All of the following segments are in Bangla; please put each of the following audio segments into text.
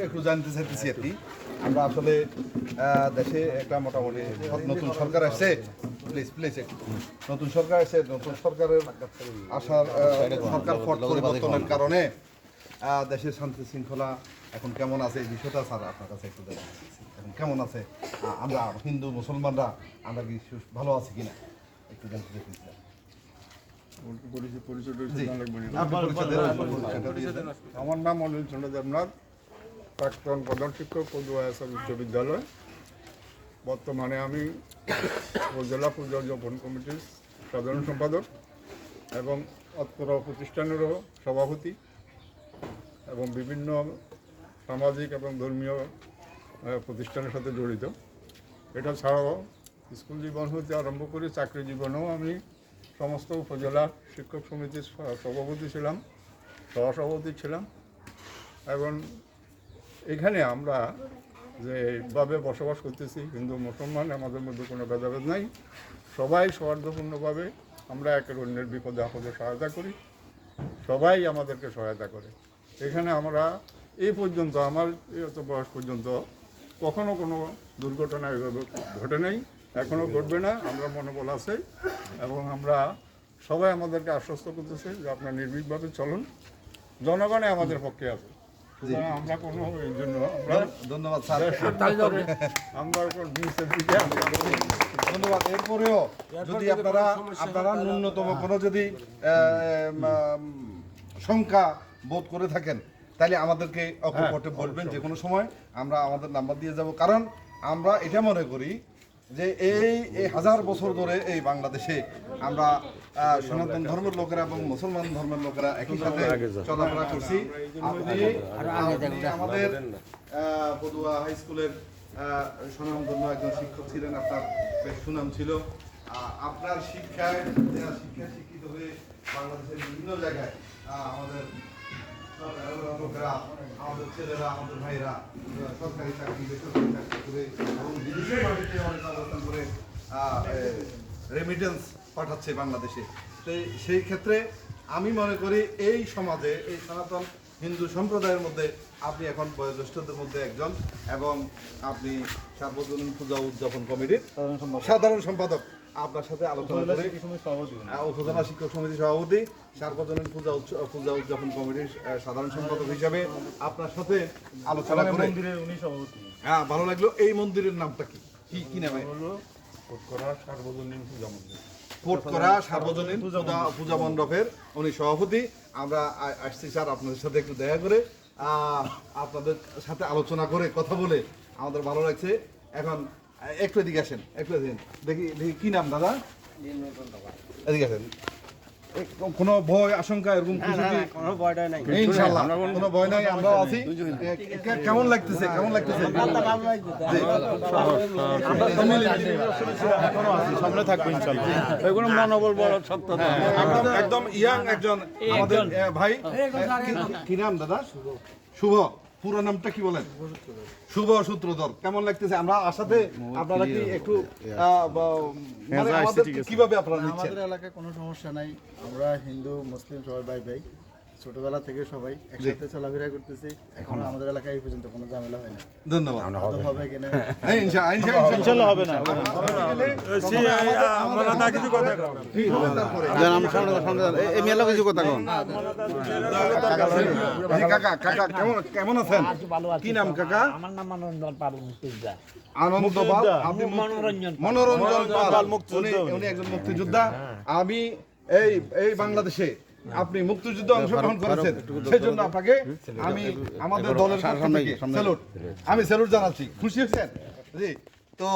একটু জানতে চাইতেছি আর কি। আমরা আসলে আহ, দেশে একটা মোটামুটি নতুন সরকার আসছে। প্লিজ প্লিজ নতুন সরকার আসছে নতুন সরকারের আসার সরকার পরিবর্তনের কারণে দেশের শান্তি শৃঙ্খলা এখন কেমন আছে এই বিষয়টা স্যার আপনার কাছে একটু। এখন কেমন আছে? আমরা হিন্দু মুসলমানরা আমরা কি ভালো আছি কিনা? একটু জানতে দেন। আমার নাম অনিল চন্দ্র দেবনাথ প্রাক্তন প্রধান শিক্ষক পদুয়া এসএম উচ্চ বিদ্যালয় বর্তমানে আমি উপজেলা পূজা উদযাপন কমিটির সাধারণ সম্পাদক এবং অত্র প্রতিষ্ঠানেরও সভাপতি। এবং বিভিন্ন সামাজিক এবং ধর্মীয় প্রতিষ্ঠানের সাথে জড়িত। এটা ছাড়াও স্কুল জীবন হতে আরম্ভ করে চাকরি জীবনেও আমি সমস্ত উপজেলা শিক্ষক সমিতির সভাপতি ছিলাম, সহসভাপতি ছিলাম এবং এখানে আমরা যেভাবে বসবাস করতেছি, হিন্দু, মুসলমান, আমাদের মধ্যে কোনো ভেদাভেদ নাই। সবাই সৌহার্দ্যপূর্ণভাবে আমরা একের অন্যের বিপদে আপদে সহায়তা করি। সবাই আমাদেরকে সহায়তা করে। এখানে আমরা এই পর্যন্ত আমার এত বয়স পর্যন্ত কখনো কোনো দুর্ঘটনা এভাবে ঘটে নাই এখনও ঘটবে না আমরা মনোবল আছে এবং আমরা সবাই আমাদেরকে আশ্বস্ত করতেছে যে আপনার নির্ভীকভাবে চলুন জনগণে আমাদের পক্ষে আছে। আমরা কোনো এই জন্য আমরা ধন্যবাদ স্যার। আমরা ধন্যবাদ। এরপরেও যদি আপনারা আপনারা ন্যূনতম কোনো যদি শঙ্কা বোধ করে থাকেন তাহলে আমাদেরকে অকপটে বলবেন যে কোনো সময় আমরা আমাদের নাম্বার দিয়ে যাব। কারণ আমরা এটা মনে করি যে এই এই হাজার বছর ধরে এই বাংলাদেশে আমরা সনাতন ধর্মের লোকেরা এবং মুসলমান ধর্মের লোকেরা একই সাথে চলাফেরা করছি। আপনি আমাদের পদুয়া হাই স্কুলের সুনামধন্য একজন শিক্ষক ছিলেন আপনার বেশ সুনাম ছিল। আপনার শিক্ষায় শিক্ষায় শিক্ষিত হয়ে বাংলাদেশের বিভিন্ন জায়গায় আমাদের লোকেরা আমাদের ছেলেরা আমাদের ভাইরা সরকারি চাকরি বেসরকারি চাকরি করে এবং বিদেশের মাটিতে অনেক অবস্থান করে রেমিটেন্স পাঠাচ্ছে বাংলাদেশে। তো সেই ক্ষেত্রে আমি মনে করি এই সমাজে এই সনাতন হিন্দু সম্প্রদায়ের মধ্যে আপনি এখন বয়োজ্যেষ্ঠদের মধ্যে একজন এবং আপনি সার্বজনীন পূজা উদযাপন কমিটির সাধারণ সম্পাদক। আপনার সাথে আলোচনা করে উপজেলা শিক্ষক সমিতি সভাপতি সার্বজনীন পূজা পূজা উদযাপন কমিটির সাধারণ সম্পাদক হিসাবে আপনার সাথে আলোচনা করে হ্যাঁ ভালো লাগল। এই মন্দিরের নামটা কি? কি কি নামে সার্বজনীন পূজা মন্দির। কোট করা সার্বজনীন পূজা পূজা মণ্ডপের উনি সভাপতি। আমরা আসছি স্যার আপনাদের সাথে একটু দেখা করে আহ, আপনাদের সাথে আলোচনা করে কথা বলে আমাদের ভালো লাগছে। এখন একটু এদিকে আসেন একটু এদিকে দেখি দেখি কি নাম দাদা? এদিকে আসেন। কোনো ভয় আশঙ্কা এরকম কিছু কি? কোনো নাই। ইনশাআল্লাহ কোনো ভয় নাই আমরাও আছি। কেমন লাগতেছে কেমন লাগতেছে? জি। সামনে থাকব ইনশাল্লাহ। এগুলো মনোবল বড় সত্য একদম একদম ইয়াং একজন আমাদের ভাই। কি- কি নাম দাদা? শুভ। পুরো নামটা কি বলেন? শুভ সূত্রধর কেমন লাগতেছে? আমরা আসাতে আপনারা কি একটু আহ, বা- মানে কীভাবে আপনারা নিচ্ছেন? আমাদের এলাকায় কোনো সমস্যা নাই। আমরা হিন্দু মুসলিম সবাই ভাই ভাই ছোটবেলা থেকে সবাই একসাথে চলাফেরা করতেছি। এখন আমাদের এলাকায় এই পর্যন্ত কোনো ঝামেলা হয় না। ধন্যবাদ। হবে। কিনা? হ্যাঁ, ইনশা- ইনশা- ইনশাল্লাহ হবে না। আমরা না কিছু কথা কিছু কথা কন কাকা কাকা কেমন কেমন আছেন? কি নাম কাকা? আমার নাম মনোরঞ্জন পাল মুক্তিযোদ্ধা। আনন্দ পাল আপনি মনোরঞ্জন মনোরঞ্জন পাল। উনি। উনি একজন মুক্তিযোদ্ধা। আমি এই এই বাংলাদেশে আপনি মুক্তিযুদ্ধ অংশগ্রহণ করেছেন। সেই জন্য আপনাকে আমি আমাদের দলের স্যালুট আমি স্যালুট জানাচ্ছি। খুশি হয়েছেন? জি। তো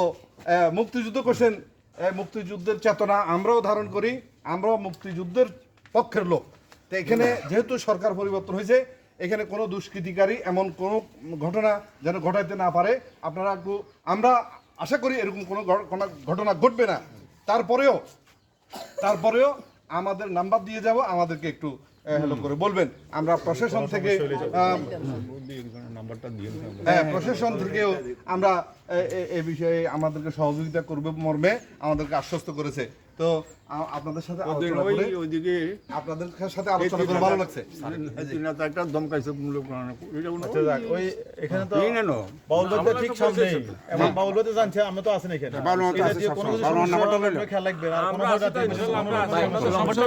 মুক্তিযুদ্ধ করছেন। এই মুক্তিযুদ্ধের চেতনা আমরাও ধারণ করি। আমরাও মুক্তিযুদ্ধের পক্ষের লোক। তো এখানে যেহেতু সরকার পরিবর্তন হয়েছে এখানে কোনো দুষ্কৃতিকারী এমন কোনো ঘটনা যেন ঘটাইতে না পারে। আপনারা একটু আমরা আশা করি এরকম কোনো ঘটনা ঘটবে না। তারপরেও তারপরেও আমাদের নাম্বার দিয়ে যাব আমাদেরকে একটু হ্যালো করে বলবেন। আমরা প্রশাসন থেকে আহ, নাম্বারটা দিয়ে হ্যাঁ প্রশাসন থেকেও আমরা এ বিষয়ে আমাদেরকে সহযোগিতা করবে মর্মে আমাদেরকে আশ্বস্ত করেছে। তো আপনাদের সাথে আলোচনা করে ওইদিকে আপনাদের সাথে আলোচনা করে ভালো লাগছে। তিনটা একটা দমকাইছে কোনো আচ্ছা যাক ওই এখানে তো না। বাউলবাড়িতে ঠিক সামনে এবং বাউলবাড়িতে জানছে আমরা তো আছেন এখানে। বাউলবাড়িতে এটা আছে যে কোনো কিছু বাউলবাড়ির নাম্বারটা সমস্যা খেয়াল রাখবেন। আর কোনো আমরা কোনো